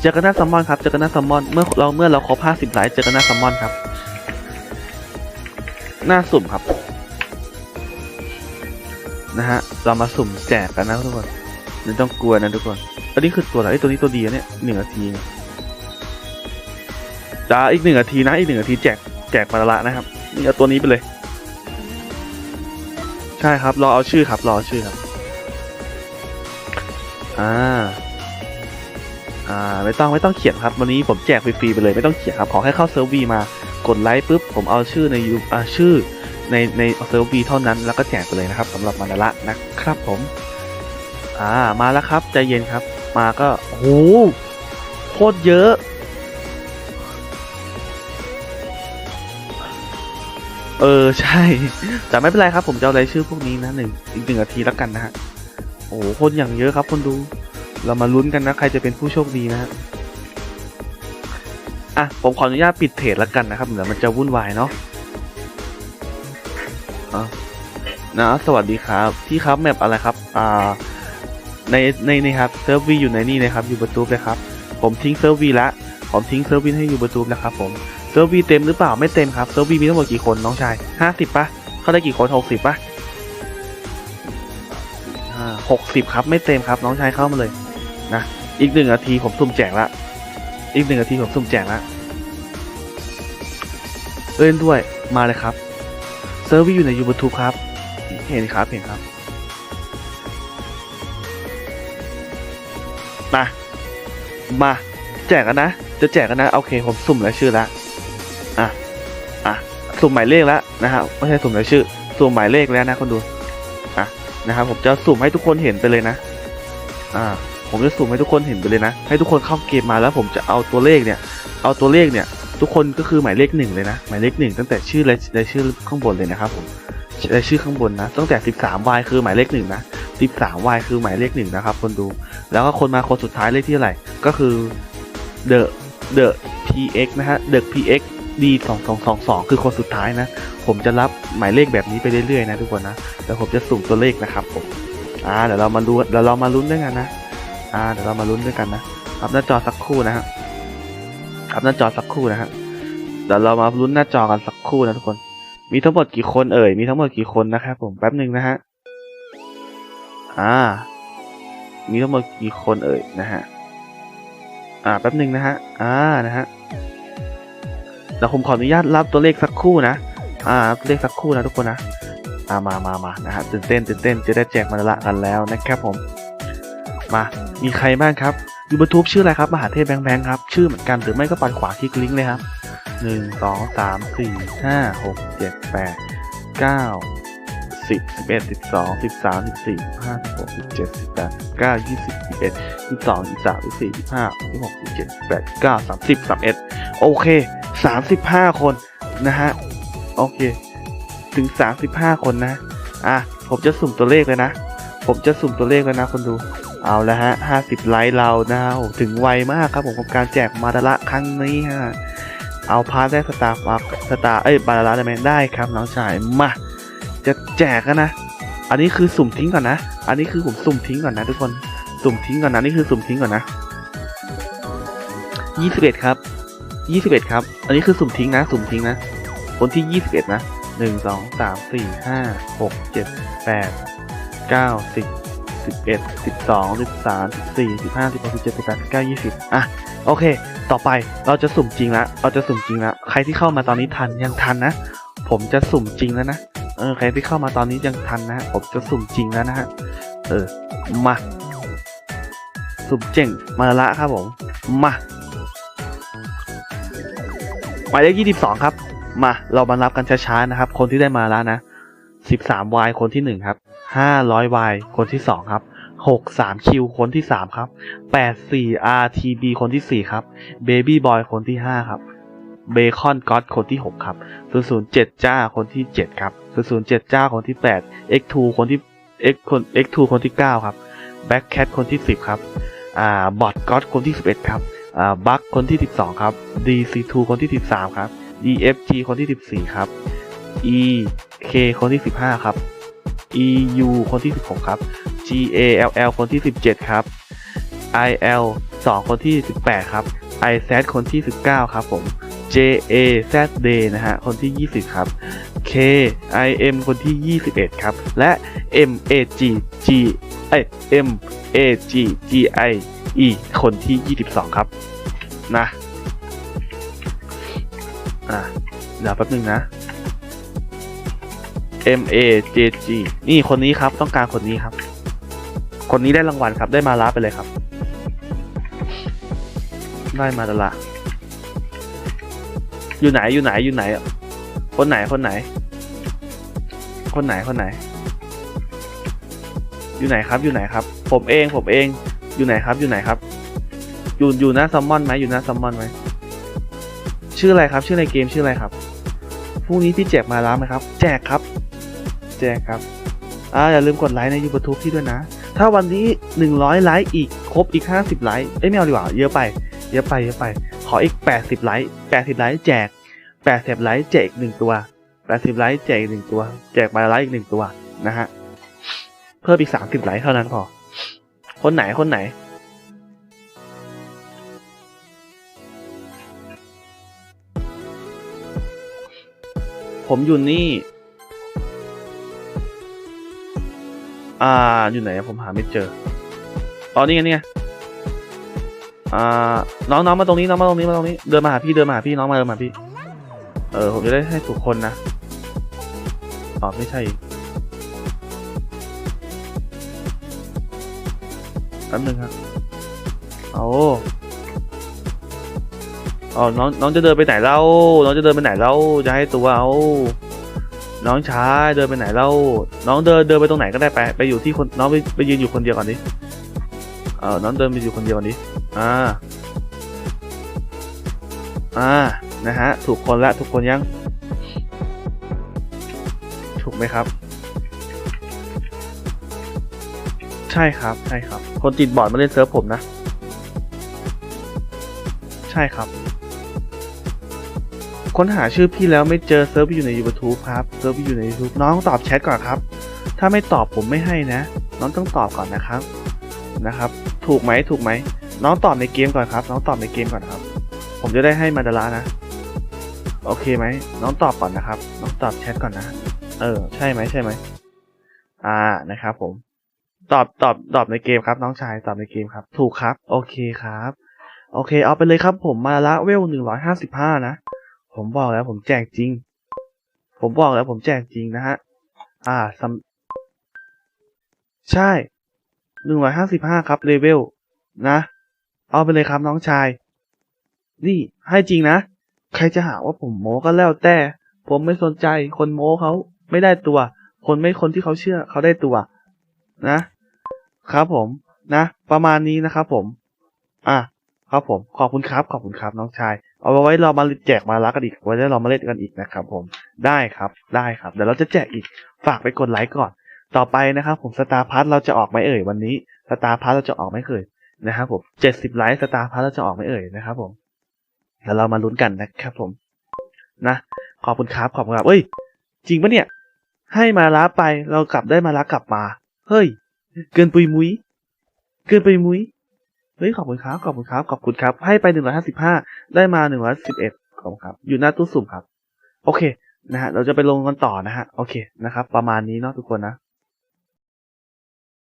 เจอกันหน้าซัมมอนครับ เจอกันหน้าซัมมอน เมื่อเราเมื่อเราครบ50ไลค์เจอกันหน้าซัมมอนครับ หน้าสุ่มครับ นะฮะ เรามาสุ่มแจกกันนะทุกคนไม่ต้องกลัวนะทุกคน อันนี้คือตัวอะไรตัวนี้ตัวดีอะเนี่ยหนึ่งนาทีจ้าอีกหนึ่งนาทีนะ อีกหนึ่งนาทีแจกแจกมาละนะครับ นี่เอาตัวนี้ไปเลย ใช่ครับ รอเอาชื่อครับ รอเอาชื่อครับ อ่า อ่าไม่ต้องไม่ต้องเขียนครับวันนี้ผมแจกฟรีๆไปเลยไม่ต้องเขียนครับขอแค่เข้าเซิร์ฟวีมากดไลค์ปุ๊บผมเอาชื่อในยูอ่าชื่อในในเซิร์ฟวีเท่านั้นแล้วก็แจกไปเลยนะครับสำหรับมานาระนะครับผมอ่ามาแล้วครับใจเย็นครับ มาก็โอ้โหโคตรเยอะเออใช่ แต่ไม่เป็นไรครับผมจะเอารายชื่อพวกนี้นะหนึ่งอีกหนึ่งนาทีแล้วกันนะฮะโอ้โหคนอย่างเยอะครับคนดู เรามาลุ้นกันนะ ใครจะเป็นผู้โชคดีนะฮะอะ ผมขออนุญาตปิดเพจแล้วกันนะครับเดี๋ยวมันจะวุ่นวายเนาะอะนะ สวัสดีครับ พี่ครับแมปอะไรครับ อ่า ใน ในนี่ครับ เซิร์ฟวีอยู่ในนี่นะครับ อยู่บนตูบเลยครับ ผมทิ้งเซิร์ฟวีละ ผมทิ้งเซิร์ฟวีให้อยู่บนตูบแล้วครับผม เซิร์ฟวีเต็มหรือเปล่า ไม่เต็มครับ เซิร์ฟวีมีทั้งหมดกี่คนน้องชายห้าสิบปะเข้าได้กี่คนหกสิบปะหกสิบครับ ไม่เต็มครับ น้องชายเข้ามาเลย นะ อีกหนึ่งนาทีผมสุ่มแจกละ อีกหนึ่งนาทีผมสุ่มแจกละ เล่นด้วย มาเลยครับ เซิร์ฟวีอยู่ในยูทูบครับ เห็นครับ เห็นครับ มา มา แจกกันนะ จะแจกกันนะ โอเค ผมสุ่มรายชื่อแล้วอะ อะ สุ่มหมายเลขแล้วนะครับไม่ใช่สุ่มรายชื่อ สุ่มหมายเลขแล้วนะคนดู อะ นะครับ ผมจะสุ่มให้ทุกคนเห็นไปเลยนะ อ่า ผมจะสุ่มให้ทุกคนเห็นไปเลยนะ ให้ทุกคนเข้าเกมมาแล้วผมจะเอาตัวเลขเนี่ย เอาตัวเลขเนี่ย ทุกคนก็คือหมายเลขหนึ่งเลยนะ หมายเลขหนึ่งตั้งแต่ชื่อรายรายชื่อข้างบนเลยนะครับผมรายชื่อข้างบนนะ ตั้งแต่ 13 Y คือหมายเลขหนึ่งนะ 13 Y คือหมายเลขหนึ่งนะครับ คนดู แล้วก็คนมาคนสุดท้ายเลขที่อะไร ก็คือ The The PX นะฮะ The PX D 2 2 2 2คือคนสุดท้ายนะ ผมจะรับหมายเลขแบบนี้ไปเรื่อยๆนะทุกคนนะแต่ผมจะสุ่มตัวเลขนะครับผม อ่า เดี๋ยวเรามาดูเดี๋ยวเรามาลุ้นด้วยกันนะ อ่าเดี๋ยวเรามาลุ้นด้วยกันนะครับหน้าจอสักครู่นะฮะครับหน้าจอสักครู่นะฮะเดี๋ยวเรามาลุ้นหน้าจอกันสักครู่นะทุกคน มีทั้งหมดกี่คนเอ่ย มีทั้งหมดกี่คนนะครับผมแป๊บหนึ่งนะฮะ อ่า มีทั้งหมดกี่คนเอ่ยนะฮะ อ่าแป๊บหนึ่งนะฮะ อ่านะฮะเดี๋ยวผมขออนุญาตรับตัวเลขสักครู่นะ อ่าตัวเลขสักครู่นะทุกคนนะอ่ามามามานะฮะตื่นเต้นตื่นเต้นจะได้แจกมาละกันแล้วนะครับผม มา มีใครบ้างครับยูทูบชื่ออะไรครับ มหาเทพแบงค์แบงค์ครับ ชื่อเหมือนกันหรือไม่ก็ปัดขวาคลิกลิงก์เลยครับหนึ่งสองสามสี่ห้าหกเจ็ดแปดเก้าสิบสิบเอ็ดสิบสองสิบสามสิบสี่สิบห้าสิบหกสิบเจ็ดสิบแปดสิบเก้ายี่สิบยี่สิบเอ็ดยี่สองยี่สามยี่สี่ยี่ห้ายี่หกยี่เจ็ดยี่แปดยี่เก้าสามสิบสามเอ็ดโอเคสามสิบห้าคนนะฮะ โอเค ถึงสามสิบห้าคนนะ อะ ผมจะสุ่มตัวเลขเลยนะ ผมจะสุ่มตัวเลขแล้วนะคนดู เอาละฮะห้าสิบไลค์เรานะโอ้ถึงไวมากครับผมกับการแจกมาดาระครั้งนี้ฮะ เอาพาร์ทได้สตาร์ฟสตาร์เอ้ยบาดาระได้ไหมได้ครับน้องชายมา จะแจกกันนะ อันนี้คือสุ่มทิ้งก่อนนะ อันนี้คือผมสุ่มทิ้งก่อนนะทุกคน สุ่มทิ้งก่อนนะนี่คือสุ่มทิ้งก่อนนะยี่สิบเอ็ดครับยี่สิบเอ็ดครับ อันนี้คือสุ่มทิ้งนะ สุ่มทิ้งนะ คนที่ยี่สิบเอ็ดนะหนึ่งสองสามสี่ห้าหกเจ็ดแปดเก้าสิบ สิบเอ็ดสิบสองสิบสามสิบสี่สิบห้าสิบหกสิบเจ็ดสิบแปดสิบเก้ายี่สิบอะโอเค ต่อไปเราจะสุ่มจริงละเราจะสุ่มจริงละใครที่เข้ามาตอนนี้ทันยังทันนะ ผมจะสุ่มจริงแล้วนะเออใครที่เข้ามาตอนนี้ยังทันนะผมจะสุ่มจริงแล้วนะฮะเออมาสุ่มเจ๋งมาละครับผมมาหมายเลขยี่สิบสองครับ มาเรามานับกันช้าๆนะครับ คนที่ได้มาแล้วนะ สิบสามวายคนที่หนึ่งครับห้าร้อยวายคนที่สองครับหกสามคิวคนที่สามครับแปดสี่ RTB คนที่สี่ครับ Baby Boy คนที่ห้าครับเบคอนก็ d คนที่ 6 ครับ 007 จ้าคนที่ 7 ครับ 007 จ้าคนที่ 8 X2 คนที่ X คน X2 คนที่ 9 ครับ Back Cat คนที่ 10 ครับ อ่า บอทก็ d คนที่ 11 ครับ อ่า บัคคนที่ 12 ครับ DC2 คนที่ 13 ครับ DFG คนที่ 14 ครับ E K คนที่ 15 ครับ EU คนที่ 16 ครับ GALL คนที่ 17 ครับ IL 2 คนที่ 18 ครับ i z คนที่ 19 ครับผม j a z d นะฮะ คนที่ 20 ครับ k i m คนที่ 21 ครับ และ m a g g เอ้ย m a g g i e คนที่ 22 ครับ นะ อะเดี๋ยวแป๊บนึงนะ M A J G นี่คนนี้ครับต้องการคนนี้ครับ คนนี้ได้รางวัลครับได้มาลาไปเลยครับ ได้มาละละอยู่ไหนอยู่ไหนอยู่ไหน คนไหนคนไหน คนไหนคนไหน อยู่ไหนครับอยู่ไหนครับ ผมเองผมเองอยู่ไหนครับ อยู่ไหนครับ อยู่อยู่หน้าซัมมอนไหมอยู่หน้าซัมมอนไหมชื่ออะไรครับ ชื่อในเกมชื่ออะไรครับพรุ่งนี้พี่แจกมาล้วไหมครับ แจกครับ แจกครับอ่าอย่าลืมกดไลค์ในยูทูบพี่ด้วยนะ ถ้าวันนี้ 100 ไลค์อีกครบอีก 50 ไลค์เอ้ยไม่เอาดีกว่า เยอะไป เยอะไปเยอะไป ขออีก 80 ไลค์80 ไลค์แจก 80 ไลค์แจกอีกหนึ่งตัว 80 ไลค์แจกอีกหนึ่งตัว แจกมาไลค์อีกหนึ่งตัวนะฮะเพิ่มอีก 30 ไลค์เท่านั้นพอ คนไหนคนไหนผมอยู่นี่ อ่า อยู่ไหนผมหาไม่เจออ๋อนี่ไงนี่ไงอ่า น้องน้องมาตรงนี้น้องมาตรงนี้มาตรงนี้ เดินมาหาพี่เดินมาหาพี่น้องมาเดินมาพี่ เออผมจะได้ให้ถูกคนนะตอ๋อไม่ใช่อีกแป๊บนึงครับเอาอ๋อน้องน้องจะเดินไปไหนเล่าน้องจะเดินไปไหนเล่าจะให้ตัวเอา น้องชายเดินไปไหนเล่า น้องเดินเดินไปตรงไหนก็ได้ไป ไปอยู่ที่คนน้องไปไปยืนอยู่คนเดียวก่อนดิเออน้องเดินไปอยู่คนเดียวก่อนดิอ่า อ่า นะฮะ ถูกคนละถูกคนยัง ถูกไหมครับ ใช่ครับ ใช่ครับ คนติดบอร์ดมาเล่นเซิร์ฟผมนะ ใช่ครับ ค้นหาชื่อพี่แล้วไม่เจอเซิร์ฟอยู่ใน YouTube ครับเซิร์ฟอยู่ใน YouTube น้องตอบแชทก่อนครับ ถ้าไม่ตอบผมไม่ให้นะ น้องต้องตอบก่อนนะครับนะครับ ถูกไหมถูกไหมน้องตอบในเกมก่อนครับ น้องตอบในเกมก่อนครับ ผมจะได้ให้มาดารานะ โอเคไหมน้องตอบก่อนนะครับ น้องตอบแชทก่อนนะ เออ ใช่ไหมใช่ไหมอ่านะครับ ผม ตอบตอบตอบในเกมครับ น้องชายตอบในเกมครับ ถูกครับ โอเคครับ โอเค เอาไปเลยครับผมมาละเวลหนึ่งร้อยห้าสิบห้านะ ผมบอกแล้วผมแจกจริง ผมบอกแล้วผมแจกจริงนะฮะ อ่าซัมใช่หนึ่งร้อยห้าสิบห้าครับเลเวลนะ เอาไปเลยครับน้องชาย นี่ให้จริงนะ ใครจะหาว่าผมโม้ก็แล้วแต่ ผมไม่สนใจคนโม้เขาไม่ได้ตัว คนไม่คนที่เขาเชื่อเขาได้ตัว นะ ครับผมนะ ประมาณนี้นะครับผม อะ ครับผมขอบคุณครับขอบคุณครับน้องชาย เอาไว้เรามาแจกมาลักกันอีกไว้แล้วเรามาเล่นกันอีกนะครับ ผมได้ครับได้ครับเดี๋ยวเราจะแจกอีกฝากไปกดไลค์ก่อน ต่อไปนะครับผมสตาร์พัทเราจะออกไหมเอ่ยวันนี้สตาร์พัทเราจะออกไหมเอ่ยนะครับผมเจ็ดสิบไลค์สตาร์พัทเราจะออกไหมเอ่ยนะครับผมเดี๋ยวเรามาลุ้นกันนะครับผมนะขอบคุณครับขอบคุณครับเอ้ย จริงปะเนี่ย ให้มาล้าไปเรากลับได้มาล้ากลับมา เฮ้ย เกินปุยมุย เกินปุยมุย เฮ้ยขอบคุณครับขอบคุณครับขอบคุณครับ ให้ไปหนึ่งร้อยห้าสิบห้าได้มาหนึ่งร้อยสิบเอ็ดขอบคุณครับ อยู่หน้าตู้สุ่มครับ โอเคนะฮะเราจะไปลงกันต่อนะฮะโอเคนะครับ ประมาณนี้เนาะทุกคนนะ